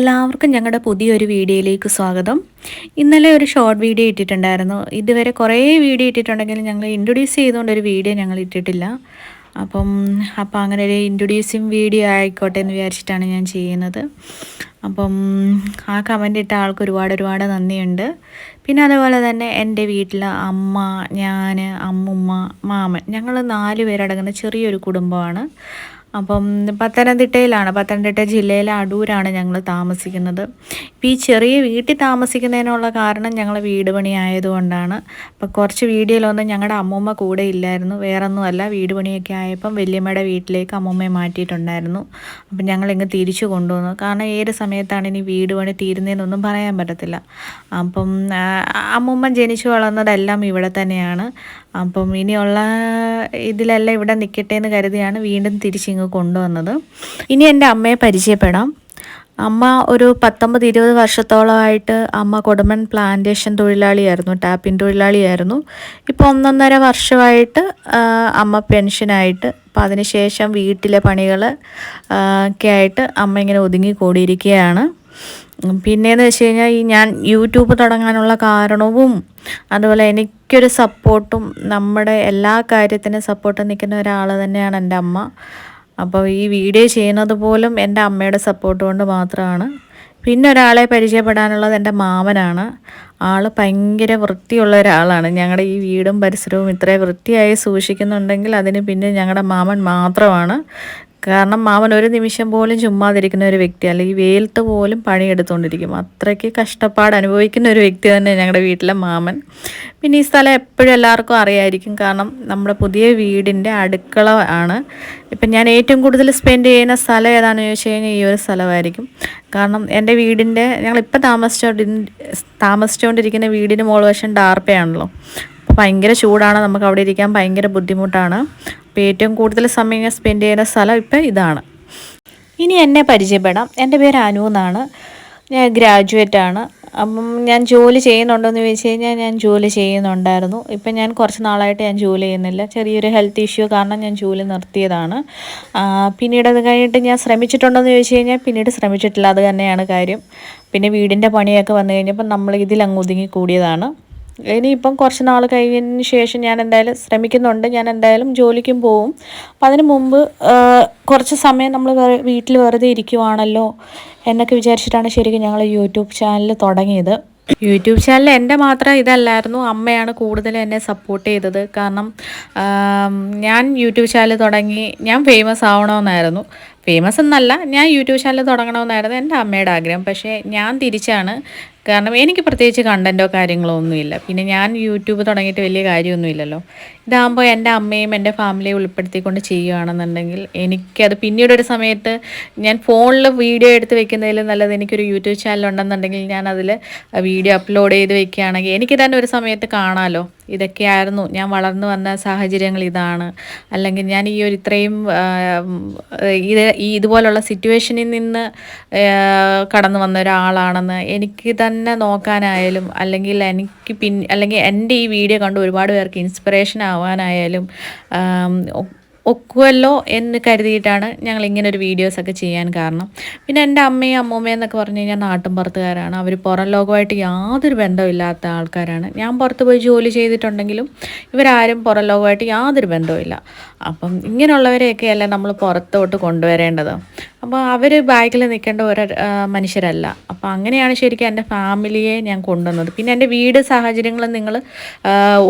എല്ലാവർക്കും ഞങ്ങളുടെ പുതിയൊരു വീഡിയോയിലേക്ക് സ്വാഗതം. ഇന്നലെ ഒരു ഷോർട്ട് വീഡിയോ ഇട്ടിട്ടുണ്ടായിരുന്നു. ഇതുവരെ കുറേ വീഡിയോ ഇട്ടിട്ടുണ്ടെങ്കിലും ഞങ്ങൾ ഇൻട്രൊഡ്യൂസ് ചെയ്തുകൊണ്ട് ഒരു വീഡിയോ ഞങ്ങൾ ഇട്ടിട്ടില്ല. അപ്പം അപ്പം അങ്ങനെ ഒരു ഇൻട്രൊഡ്യൂസിങ് വീഡിയോ ആയിക്കോട്ടെ എന്ന് വിചാരിച്ചിട്ടാണ് ഞാൻ ചെയ്യുന്നത്. അപ്പം ആ കമന്റ് ഇട്ട ആൾക്ക് ഒരുപാട് ഒരുപാട് നന്ദിയുണ്ട്. പിന്നെ അതുപോലെ തന്നെ എന്റെ വീട്ടിൽ അമ്മ ഞാൻ അമ്മുമ്മ മാമൻ ഞങ്ങൾ നാല് പേരടങ്ങുന്ന ചെറിയൊരു കുടുംബമാണ്. അപ്പം പത്തനംതിട്ടയിലാണ് പത്തനംതിട്ട ജില്ലയിലെ അടൂരാണ് ഞങ്ങൾ താമസിക്കുന്നത്. ഇപ്പം ഈ ചെറിയ വീട്ടിൽ താമസിക്കുന്നതിനുള്ള കാരണം ഞങ്ങൾ വീട് പണി ആയതുകൊണ്ടാണ്. അപ്പം കുറച്ച് വീഡിയോയിലൊന്നും ഞങ്ങളുടെ അമ്മൂമ്മ കൂടെ ഇല്ലായിരുന്നു. വേറൊന്നുമല്ല വീട് പണിയൊക്കെ ആയപ്പം വല്യമ്മയുടെ വീട്ടിലേക്ക് അമ്മൂമ്മയെ മാറ്റിയിട്ടുണ്ടായിരുന്നു. അപ്പം ഞങ്ങളിങ്ങ് തിരിച്ചു കൊണ്ടുവന്നു. കാരണം ഏത് സമയത്താണ് ഇനി വീട് പണി തീരുന്നതെന്നൊന്നും പറയാൻ പറ്റത്തില്ല. അപ്പം അമ്മൂമ്മ ജനിച്ചു വളർന്നതെല്ലാം ഇവിടെ തന്നെയാണ്. അപ്പം ഇനിയുള്ള ഇതിലെല്ലാം ഇവിടെ നിൽക്കട്ടെ എന്ന് കരുതിയാണ് വീണ്ടും തിരിച്ചിങ്ങ് കൊണ്ടുവന്നത്. ഇനി എന്റെ അമ്മയെ പരിചയപ്പെടാം. അമ്മ ഒരു പത്തൊമ്പത് ഇരുപത് വർഷത്തോളമായിട്ട് അമ്മ കൊടുമൻ പ്ലാന്റേഷൻ തൊഴിലാളിയായിരുന്നു ടാപ്പിൻ തൊഴിലാളിയായിരുന്നു. ഇപ്പോൾ ഒന്നൊന്നര വർഷമായിട്ട് അമ്മ പെൻഷനായിട്ട്. അപ്പോൾ അതിനുശേഷം വീട്ടിലെ പണികൾ ഒക്കെ ആയിട്ട് അമ്മ ഇങ്ങനെ ഒതുങ്ങി കൂടിയിരിക്കുകയാണ്. പിന്നെയെന്ന് വെച്ച് കഴിഞ്ഞാൽ ഈ ഞാൻ യൂട്യൂബ് തുടങ്ങാനുള്ള കാരണവും അതുപോലെ എനിക്കൊരു സപ്പോർട്ടും നമ്മുടെ എല്ലാ കാര്യത്തിനും സപ്പോർട്ട് നിൽക്കുന്ന ഒരാൾ തന്നെയാണ് എന്റെ അമ്മ. അപ്പോൾ ഈ വീഡിയോ ചെയ്യുന്നത് പോലും എന്റെ അമ്മയുടെ സപ്പോർട്ട് കൊണ്ട് മാത്രമാണ്. പിന്നെ ഒരാളെ പരിചയപ്പെടാനുള്ളത് എന്റെ മാമനാണ്. ആൾ ഭയങ്കര വൃത്തിയുള്ള ഒരാളാണ്. ഞങ്ങളുടെ ഈ വീടും പരിസരവും ഇത്രയും വൃത്തിയായി സൂക്ഷിക്കുന്നുണ്ടെങ്കിൽ അതിന് പിന്നെ ഞങ്ങളുടെ മാമൻ മാത്രമാണ്. കാരണം മാമൻ ഒരു നിമിഷം പോലും ചുമ്മാതിരിക്കുന്ന ഒരു വ്യക്തി അല്ലെങ്കിൽ വെയിലത്ത് പോലും പണിയെടുത്തുകൊണ്ടിരിക്കും. അത്രയ്ക്ക് കഷ്ടപ്പാട് അനുഭവിക്കുന്ന ഒരു വ്യക്തി തന്നെ ഞങ്ങളുടെ വീട്ടിലെ മാമൻ. പിന്നെ ഈ സ്ഥലം എപ്പോഴും എല്ലാവർക്കും അറിയായിരിക്കും. കാരണം നമ്മുടെ പുതിയ വീടിന്റെ അടുക്കള ആണ്. ഇപ്പം ഞാൻ ഏറ്റവും കൂടുതൽ സ്പെൻഡ് ചെയ്യുന്ന സ്ഥലം ഏതാണെന്ന് ചോദിച്ചു കഴിഞ്ഞാൽ ഈ ഒരു സ്ഥലമായിരിക്കും. കാരണം എന്റെ വീടിന്റെ ഞങ്ങളിപ്പോൾ താമസിച്ചോണ്ടി താമസിച്ചുകൊണ്ടിരിക്കുന്ന വീടിന് മോൾ വശം ഡാർപ്പയാണല്ലോ. ഭയങ്കര ചൂടാണ്. നമുക്ക് അവിടെ ഇരിക്കാൻ ഭയങ്കര ബുദ്ധിമുട്ടാണ്. അപ്പോൾ ഏറ്റവും കൂടുതൽ സമയം സ്പെൻഡ് ചെയ്യുന്ന സ്ഥലം ഇപ്പം ഇതാണ്. ഇനി എന്നെ പരിചയപ്പെടാം. എന്റെ പേര് അനു എന്നാണ്. ഞാൻ ഗ്രാജുവേറ്റ് ആണ്. അപ്പം ഞാൻ ജോലി ചെയ്യുന്നുണ്ടോയെന്ന് ചോദിച്ചു കഴിഞ്ഞാൽ ഞാൻ ജോലി ചെയ്യുന്നുണ്ടായിരുന്നു. ഇപ്പം ഞാൻ കുറച്ച് നാളായിട്ട് ഞാൻ ജോലി ചെയ്യുന്നില്ല. ചെറിയൊരു ഹെൽത്ത് ഇഷ്യൂ കാരണം ഞാൻ ജോലി നിർത്തിയതാണ്. പിന്നീട് അത് കഴിഞ്ഞിട്ട് ഞാൻ ശ്രമിച്ചിട്ടുണ്ടോയെന്ന് ചോദിച്ചു കഴിഞ്ഞാൽ പിന്നീട് ശ്രമിച്ചിട്ടില്ല. അത് തന്നെയാണ് കാര്യം. പിന്നെ വീടിന്റെ പണിയൊക്കെ വന്നു കഴിഞ്ഞപ്പോൾ നമ്മൾ ഇതിലങ്ങ് ഒതുങ്ങി കൂടിയതാണ്. ഇനിയിപ്പം കുറച്ച് നാൾ കഴിഞ്ഞതിന് ശേഷം ഞാൻ എന്തായാലും ശ്രമിക്കുന്നുണ്ട്. ഞാൻ എന്തായാലും ജോലിക്കും പോവും. അപ്പം അതിന് മുമ്പ് കുറച്ച് സമയം നമ്മൾ വീട്ടിൽ വെറുതെ ഇരിക്കുവാണല്ലോ എന്നൊക്കെ വിചാരിച്ചിട്ടാണ് ശരിക്കും ഞങ്ങൾ യൂട്യൂബ് ചാനൽ തുടങ്ങിയത്. യൂട്യൂബ് ചാനൽ എന്റെ മാത്രം ഇതല്ലായിരുന്നു. അമ്മയാണ് കൂടുതൽ എന്നെ സപ്പോർട്ട് ചെയ്തത്. കാരണം ഞാൻ യൂട്യൂബ് ചാനൽ തുടങ്ങി ഞാൻ ഫേമസ് ആവണമെന്നായിരുന്നു. ഫേമസ് എന്നല്ല. ഞാൻ യൂട്യൂബ് ചാനൽ തുടങ്ങണമെന്നായിരുന്നു എന്റെ അമ്മയുടെ ആഗ്രഹം. പക്ഷേ ഞാൻ തിരിച്ചാണ്. കാരണം എനിക്ക് പ്രത്യേകിച്ച് കണ്ടന്റോ കാര്യങ്ങളോ ഒന്നുമില്ല. പിന്നെ ഞാൻ യൂട്യൂബ് തുടങ്ങിയിട്ട് വലിയ കാര്യമൊന്നുമില്ലല്ലോ. ഇതാകുമ്പോൾ എന്റെ അമ്മയും എന്റെ ഫാമിലിയും ഉൾപ്പെടുത്തിക്കൊണ്ട് ചെയ്യുകയാണെന്നുണ്ടെങ്കിൽ എനിക്കത് പിന്നീട് ഒരു സമയത്ത് ഞാൻ ഫോണിൽ വീഡിയോ എടുത്ത് വെക്കുന്നതിൽ നല്ലത് എനിക്കൊരു യൂട്യൂബ് ചാനൽ ഉണ്ടെന്നുണ്ടെങ്കിൽ ഞാൻ വീഡിയോ അപ്ലോഡ് ചെയ്ത് വെക്കുകയാണെങ്കിൽ എനിക്ക് തന്നെ ഒരു സമയത്ത് കാണാമല്ലോ ഇതൊക്കെയായിരുന്നു. ഞാൻ വളർന്നു വന്ന സാഹചര്യങ്ങൾ ഇതാണ്. അല്ലെങ്കിൽ ഞാൻ ഈ ഒരു ഇത്രയും ഇത് ഈ ഇതുപോലുള്ള സിറ്റുവേഷനിൽ നിന്ന് കടന്നു വന്ന ഒരാളാണെന്ന് എനിക്ക് തന്നെ നോക്കാനായാലും അല്ലെങ്കിൽ എനിക്ക് പിൻ അല്ലെങ്കിൽ എന്റെ ഈ വീഡിയോ കണ്ട് ഒരുപാട് പേർക്ക് ഇൻസ്പിറേഷൻ ആവാനായാലും ഒക്കുമല്ലോ എന്ന് കരുതിയിട്ടാണ് ഞങ്ങൾ ഇങ്ങനെ ഒരു വീഡിയോസൊക്കെ ചെയ്യാൻ കാരണം. പിന്നെ എന്റെ അമ്മയും അമ്മൂമ്മയും എന്നൊക്കെ പറഞ്ഞു കഴിഞ്ഞാൽ നാട്ടും പുറത്തുകാരാണ്. അവർ പുറം ലോകമായിട്ട് യാതൊരു ബന്ധമില്ലാത്ത ആൾക്കാരാണ്. ഞാൻ പുറത്ത് പോയി ജോലി ചെയ്തിട്ടുണ്ടെങ്കിലും ഇവരാരും പുറം ലോകമായിട്ട് യാതൊരു ബന്ധവുമില്ല. അപ്പം ഇങ്ങനെയുള്ളവരെയൊക്കെയല്ലേ നമ്മൾ പുറത്തോട്ട് കൊണ്ടുവരേണ്ടത്. അപ്പോൾ അവർ ബാഗിൽ നിൽക്കേണ്ട ഒരു മനുഷ്യരല്ല. അപ്പോൾ അങ്ങനെയാണ് ശരിക്കും എന്റെ ഫാമിലിയെ ഞാൻ കൊണ്ടുവന്നത്. പിന്നെ എന്റെ വീട് സാഹചര്യങ്ങളും നിങ്ങൾ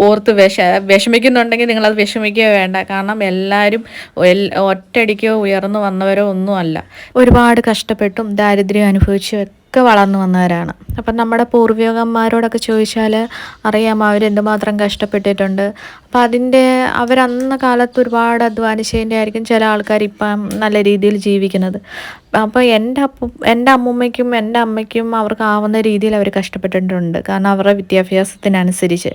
ഓർത്ത് വിഷ വിഷമിക്കുന്നുണ്ടെങ്കിൽ നിങ്ങളത് വിഷമിക്കുക വേണ്ട. കാരണം എല്ലാവരും ഒറ്റയടിക്കോ ഉയർന്നു വന്നവരോ ഒന്നുമല്ല ഒരുപാട് കഷ്ടപ്പെട്ടും ദാരിദ്ര്യം അനുഭവിച്ചും ഒക്കെ വളർന്നു വന്നവരാണ്. അപ്പം നമ്മുടെ പൂർവികന്മാരോടൊക്കെ ചോദിച്ചാൽ അറിയാം അവരെന്തുമാത്രം കഷ്ടപ്പെട്ടിട്ടുണ്ട്. അപ്പം അതിന്റെ അവരന്ന കാലത്ത് ഒരുപാട് അധ്വാനിച്ചതിന്റെ ആയിരിക്കും ചില ആൾക്കാർ ഇപ്പം നല്ല രീതിയിൽ ജീവിക്കുന്നത്. അപ്പോൾ എന്റെ അപ്പു എന്റെ അമ്മൂമ്മയ്ക്കും എന്റെ അമ്മയ്ക്കും അവർക്കാവുന്ന രീതിയിൽ അവർ കഷ്ടപ്പെട്ടിട്ടുണ്ട്. കാരണം അവരുടെ വിദ്യാഭ്യാസത്തിനനുസരിച്ച്.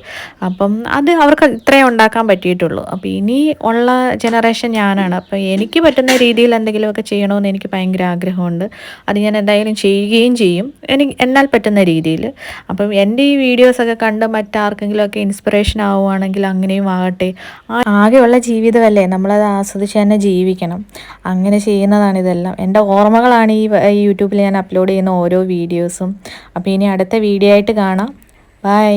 അപ്പം അത് അവർക്ക് ഇത്രേ ഉണ്ടാക്കാൻ പറ്റിയിട്ടുള്ളൂ. അപ്പോൾ ഇനി ഉള്ള ജനറേഷൻ ഞാനാണ്. അപ്പോൾ എനിക്ക് പറ്റുന്ന രീതിയിൽ എന്തെങ്കിലുമൊക്കെ ചെയ്യണമെന്ന് എനിക്ക് ഭയങ്കര ആഗ്രഹമുണ്ട്. അത് ഞാൻ എന്തായാലും ചെയ്യുകയും ചെയ്യും. എനിക്ക് എന്നാൽ പറ്റുന്ന രീതിയിൽ. അപ്പം എന്റെ ഈ വീഡിയോസൊക്കെ കണ്ട് മറ്റാർക്കെങ്കിലുമൊക്കെ ഇൻസ്പിറേഷൻ ആവുകയാണെങ്കിൽ അങ്ങനെയും ആകട്ടെ. ആകെയുള്ള ജീവിതമല്ലേ? നമ്മളത് ആസ്വദിച്ച് തന്നെ ജീവിക്കണം. അങ്ങനെ ചെയ്യുന്നതാണ് ഇതെല്ലാം. എന്റെ ഓർമ്മകളാണ് ഈ യൂട്യൂബിൽ ഞാൻ അപ്ലോഡ് ചെയ്യുന്ന ഓരോ വീഡിയോസും അപ്പോൾ ഇനി അടുത്ത വീഡിയോ ആയിട്ട് കാണാം. ബൈ